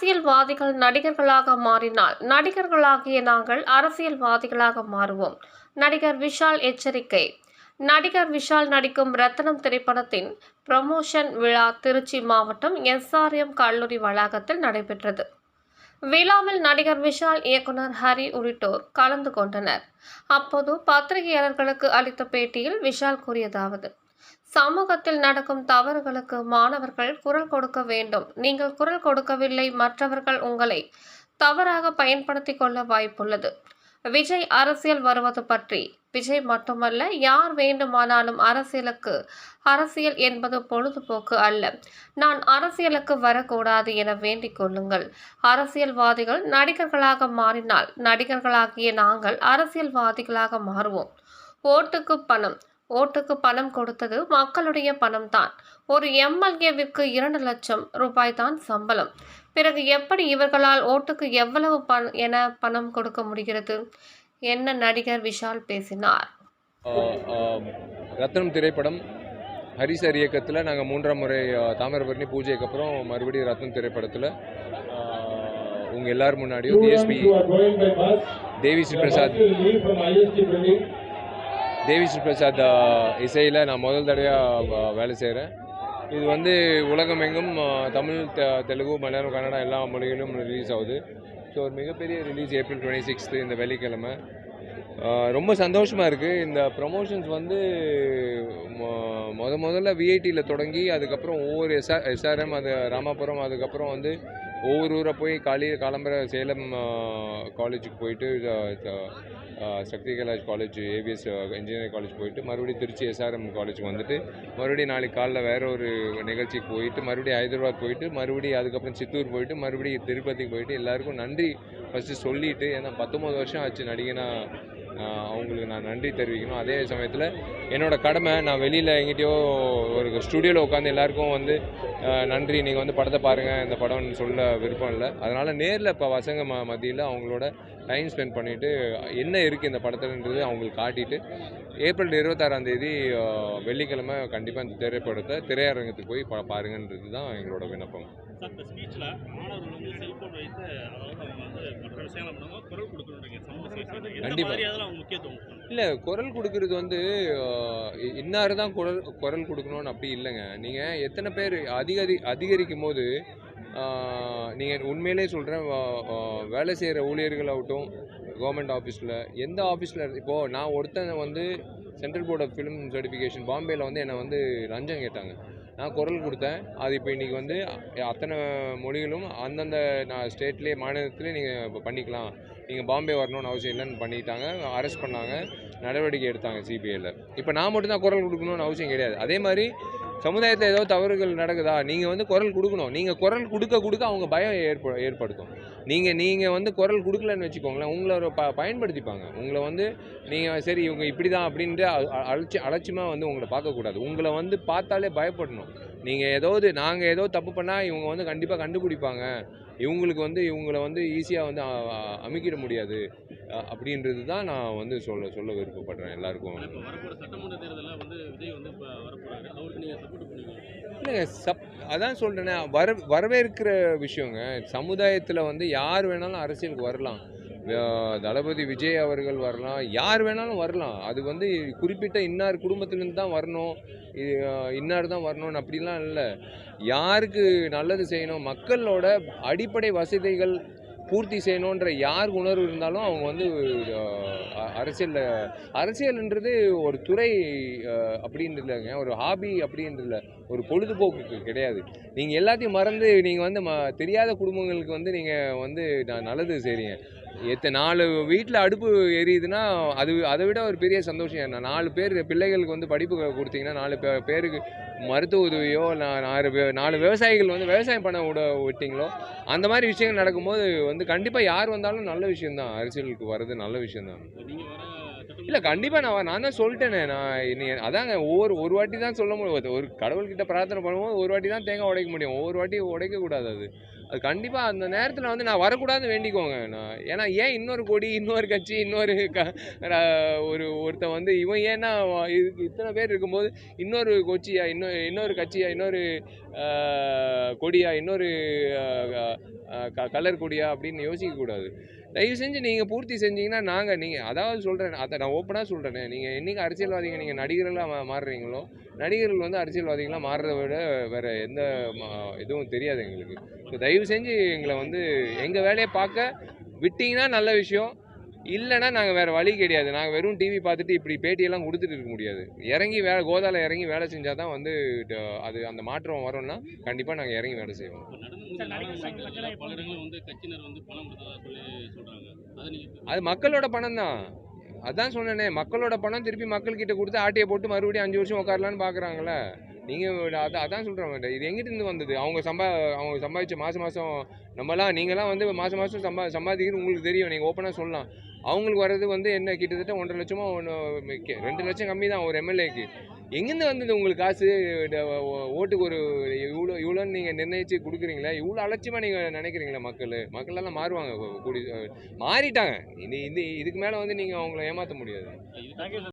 அரசியல்வாதிகள் நடிகர்களாக மாறினால் நடிகர்களாகிய நாங்கள் அரசியல்வாதிகளாக மாறுவோம். நடிகர் விஷால் எச்சரிக்கை. நடிகர் விஷால் நடிக்கும் ரத்னம் திரைப்படத்தின் ப்ரமோஷன் விழா திருச்சி மாவட்டம் எஸ்ஆர்எம் கல்லூரி வளாகத்தில் நடைபெற்றது. விழாவில் நடிகர் விஷால் இயக்குனர் ஹரி உள்ளிட்டோர் கலந்து கொண்டனர். அப்போது பத்திரிகையாளர்களுக்கு அளித்த பேட்டியில் விஷால் கூறியதாவது சமூகத்தில் நடக்கும் தவறுகளுக்கு மாணவர்கள் குரல் கொடுக்க வேண்டும். நீங்கள் குரல் கொடுக்கவில்லை மற்றவர்கள் உங்களை தவறாக பயன்படுத்தி கொள்ள வாய்ப்புள்ளது. விஜய் அரசியல் வருவது பற்றி. விஜய் மட்டுமல்ல யார் வேண்டுமானாலும் அரசியலுக்கு அரசியல் என்பது பொழுதுபோக்கு அல்ல. நான் அரசியலுக்கு வரக்கூடாது என வேண்டிக் கொள்ளுங்கள். அரசியல்வாதிகள் நடிகர்களாக மாறினால் நடிகர்களாகிய நாங்கள் அரசியல்வாதிகளாக மாறுவோம். ஓட்டுக்கு பணம் ஓட்டுக்கு பணம் கொடுத்தது மக்களுடைய பணம்தான். ஒரு எம்எல்ஏவிற்கு இரண்டு லட்சம் ரூபாய் தான் சம்பளம். பிறகு எப்படி இவர்களால் ஓட்டுக்கு எவ்வளவு பணம் என பணம் கொடுக்க முடிகிறது? என்ன நடிகர் விஷால் பேசினார். ரத்னம் திரைப்படம் ஹரிசர் இயக்கத்தில் நாங்கள் மூன்றாம் முறை தாமிரபரணி பூஜைக்கு அப்புறம் மறுபடியும் ரத்னம் திரைப்படத்தில் உங்கள் எல்லார் முன்னாடியும் டிஎஸ்பி தேவி ஸ்ரீ பிரசாத். தேவி ஸ்ரீ பிரசாத் இசையில் நான் முதல் தடவையாக வேலை செய்கிறேன் இது வந்து உலகமெங்கும் தமிழ் தெ- தெலுங்கு மலையாளம் கன்னடா எல்லா மொழிகளும் ரிலீஸ் ஆகுது. ஸோ ஒரு மிகப்பெரிய ரிலீஸ் ஏப்ரல் டுவெண்ட்டி சிக்ஸ்த்து இந்த வெள்ளிக்கிழமை. ரொம்ப சந்தோஷமாக இருக்குது இந்த ப்ரொமோஷன்ஸ் வந்து மொ- முத முதல்ல விஐடியில் தொடங்கி அதுக்கப்புறம் ஒவ்வொரு எஸ்ஆர் எஸ்ஆர்எம் அது ராமாபுரம் அதுக்கப்புறம் வந்து ஒவ்வொரு ஊரை போய் காலி காலம்பர சேலம் காலேஜுக்கு போயிட்டு Sakthi Kailash college AVS engineering college போயிட்டு மறுபடியும் திருச்சி எஸ்ஆர்எம் காலேஜுக்கு வந்துட்டு மறுபடியும் நாளைக்கு காலைல வேற ஒரு நிகழ்ச்சிக்கு போயிட்டு மறுபடியும் ஹைதராபாத் போயிட்டு மறுபடியும் அதுக்கப்புறம் சித்தூர் போயிட்டு மறுபடியும் திருப்பதிக்கு போயிட்டு எல்லாருக்கும் நன்றி. ஃபஸ்ட்டு சொல்லிவிட்டு ஏன்னா பத்தொம்போது வருஷம் ஆச்சு நடிகனா அவங்களுக்கு நான் நன்றி தெரிவிக்கணும். அதே சமயத்தில் என்னோடய கடமை நான் வெளியில் எங்கிட்டயோ ஒரு ஸ்டுடியோவில் உட்காந்து எல்லாருக்கும் வந்து நன்றி. நீங்கள் வந்து படத்தை பாருங்கள் இந்த படம்னு சொல்ல விருப்பம் இல்லை. அதனால் நேரில் இப்போ பசங்க ம மத்தியில் அவங்களோட டைம் ஸ்பெண்ட் பண்ணிவிட்டு என்ன இருக்குது இந்த படத்துலன்றது அவங்களுக்கு காட்டிட்டு ஏப்ரல் இருபத்தாறாம் தேதி வெள்ளிக்கிழமை கண்டிப்பாக இந்த திரைப்படத்தை திரையரங்கத்துக்கு போய் பா பாருங்கன்றது தான் எங்களோட விண்ணப்பம்? இல்லை குரல் கொடுக்கறது வந்து இன்னாரு தான் குரல் குரல் கொடுக்கணும்னு அப்படி இல்லைங்க. நீங்கள் எத்தனை பேர் அதிகரி அதிகரிக்கும் போது நீங்கள் உண்மையிலே சொல்கிறேன் வேலை செய்கிற ஊழியர்களாகட்டும் கவர்மெண்ட் ஆஃபீஸில் எந்த ஆஃபீஸில் இப்போது நான் ஒருத்தனை வந்து central board of film certification பாம்பேயில் வந்து என்னை வந்து லஞ்சம் கேட்டாங்க. நான் குரல் கொடுத்தேன். அது இப்போ இன்றைக்கி வந்து அத்தனை மொழிகளும் அந்தந்த நான் ஸ்டேட்லேயே மாநிலத்திலே நீங்கள் இப்போ பண்ணிக்கலாம். நீங்கள் பாம்பே வரணும்னு அவசியம் இல்லைன்னு பண்ணிட்டாங்க. அரெஸ்ட் பண்ணாங்க. நடவடிக்கை எடுத்தாங்க சிபிஐயில் இப்போ நான் மட்டும்தான் குரல் கொடுக்கணும்னு அவசியம் கிடையாது. அதே மாதிரி சமுதாயத்தில் ஏதோ தவறுகள் நடக்குதா? நீங்கள் வந்து குரல் கொடுக்கணும். நீங்கள் குரல் கொடுக்க கொடுக்க அவங்க பயம் ஏற்ப ஏற்படுத்தும். நீங்கள் நீங்கள் வந்து குரல் கொடுக்கலன்னு வச்சுக்கோங்களேன் உங்களை ப பயன்படுத்திப்பாங்க. உங்களை வந்து நீங்கள் சரி இவங்க இப்படி தான் அப்படின்ட்டு அலட்சி அலட்சியமாக வந்து உங்களை பார்க்கக்கூடாது உங்களை வந்து பார்த்தாலே பயப்படணும். நீங்கள் ஏதாவது நாங்கள் ஏதோ தப்பு பண்ணால் இவங்க வந்து கண்டிப்பாக கண்டுபிடிப்பாங்க. இவங்களுக்கு வந்து இவங்களை வந்து ஈஸியாக வந்து அமுக்கிட முடியாது. அப்படின்றது தான் நான் வந்து சொல்ல சொல்ல விருப்பப்படுறேன் எல்லாருக்கும். இல்லைங்க சப் அதான் சொல்கிறேனே வர வரவேற்கிற விஷயங்க. சமுதாயத்தில் வந்து யார் வேணாலும் அரசியலுக்கு வரலாம். தளபதி விஜய் அவர்கள் வரலாம். யார் வேணாலும் வரலாம். அது வந்து குறிப்பிட்ட இன்னார் குடும்பத்திலேருந்து தான் வரணும். இன்னார் தான் வரணும்னு அப்படிலாம் இல்லை. யாருக்கு நல்லது செய்யணும்? மக்களோட அடிப்படை வசதிகள் பூர்த்தி செய்யணுன்ற யார் உணர்வு இருந்தாலும் அவங்க வந்து அரசியலில் அரசியல்ன்றது ஒரு துறை அப்படின்றதுலங்க ஒரு ஹாபி அப்படின்றது இல்லை. ஒரு பொழுதுபோக்கு கிடையாது. நீங்கள் எல்லாத்தையும் மறந்து நீங்கள் வந்து ம தெரியாத குடும்பங்களுக்கு வந்து நீங்கள் வந்து நான் நல்லது செய்கிறீங்க எத்த நாலு வீட்டில் அடுப்பு எரியுதுன்னா அது அதை விட ஒரு பெரிய சந்தோஷம் என்ன? நாலு பேர் பிள்ளைகளுக்கு வந்து படிப்பு கொடுத்தீங்கன்னா நாலு பே பேருக்கு மருத்துவ உதவியோ நா- நாலு நாலு விவசாயிகள் வந்து விவசாயம் பண்ண விட விட்டீங்களோ அந்த மாதிரி விஷயங்கள் நடக்கும்போது வந்து கண்டிப்பாக யார் வந்தாலும் நல்ல விஷயம்தான். அரசியலுக்கு வர்றது நல்ல சட்டமன்ற இல்லை கண்டிப்பாக நான் நான் தான் சொல்லிட்டேனே. நான் நீ அதாங்க ஒவ்வொரு ஒரு வாட்டி தான் சொல்ல முடியும். ஒரு கடவுள்கிட்ட பிரார்த்தனை பண்ணும்போது ஒரு வாட்டி தான் தேங்காய் உடைக்க முடியும். ஒவ்வொரு வாட்டி உடைக்க கூடாது அது. அது கண்டிப்பாக அந்த நேரத்தில் வந்து நான் வரக்கூடாதுன்னு வேண்டிக்கோங்க நான். ஏன்னா ஏன் இன்னொரு கொடி இன்னொரு கட்சி இன்னொரு க ஒரு ஒருத்தன் வந்து இவன் ஏன்னா இதுக்கு இத்தனை பேர் இருக்கும்போது இன்னொரு கொச்சியா இன்னொரு இன்னொரு கட்சியா இன்னொரு கொடியா இன்னொரு க கலர் கொடியா அப்படின்னு யோசிக்கக்கூடாது தயவு செஞ்சு நீங்கள் பூர்த்தி செஞ்சீங்கன்னா நாங்கள் நீங்கள் அதாவது சொல்கிறேன் அதை நான் ஓப்பனாக சொல்கிறேன் நீங்கள் என்றைக்கு அரசியல்வாதிங்க நீங்கள் நடிகர்களாக மாறுறீங்களோ நடிகர்கள் வந்து அரசியல்வாதிகளாக மாறுறதை விட வேறு எந்த ம- இதுவும் தெரியாது எங்களுக்கு. ஸோ தயவு செஞ்சு எங்களை வந்து எங்கள் வேலையை பார்க்க விட்டீங்கன்னா நல்ல விஷயம். இல்லைன்னா நாங்கள் வேறு வழி கிடையாது. நாங்கள் வெறும் டிவி பார்த்துட்டு இப்படி பேட்டியெல்லாம் கொடுத்துட்டு இருக்க முடியாது. இறங்கி வேலை கோதால இறங்கி வேலை செஞ்சால் தான் வந்து ட- அது அந்த மாற்றம் வரும்னா கண்டிப்பாக நாங்கள் இறங்கி வேலை செய்வோம். அது மக்களோட பணம் தான் அதான் சொன்னேனே மக்களோட பணம் திருப்பி மக்கள்கிட்ட கொடுத்து ஆட்டையை போட்டு மறுபடியும் அஞ்சு வருஷம் உட்காரலான்னு பார்க்குறாங்களே நீங்கள் அதான் அதான் சொல்கிறாங்க இது எங்கிட்டேருந்து வந்தது. அவங்க சம்பா அவங்க சம்பாதிச்ச மாதம் மாதம் நம்மலாம் நீங்களாம் வந்து மாதம் மாதம் சம்பா சம்பாதிக்கிறது உங்களுக்கு தெரியும். நீங்கள் ஓப்பனாக சொல்லலாம். அவங்களுக்கு வர்றது வந்து என்ன? கிட்டத்தட்ட ஒன்றரை லட்சமோ ஒன்று ரெண்டு லட்சம் கம்மி தான் ஒரு எம்எல்ஏக்கு எங்கேருந்து வந்தது உங்களுக்கு காசு? ட- ஓ- ஓட்டுக்கு ஒரு இவ்வளோ இவ்வளோன்னு நீங்கள் நிர்ணயித்து கொடுக்குறீங்களே? இவ்வளோ அலட்சியமாக நீங்கள் நினைக்கிறீங்களா மக்கள்? மக்கள் எல்லாம் மாறுவாங்க கூடி மாறிட்டாங்க. இது இது இதுக்கு மேலே வந்து நீங்கள் அவங்கள ஏமாற்ற முடியாது.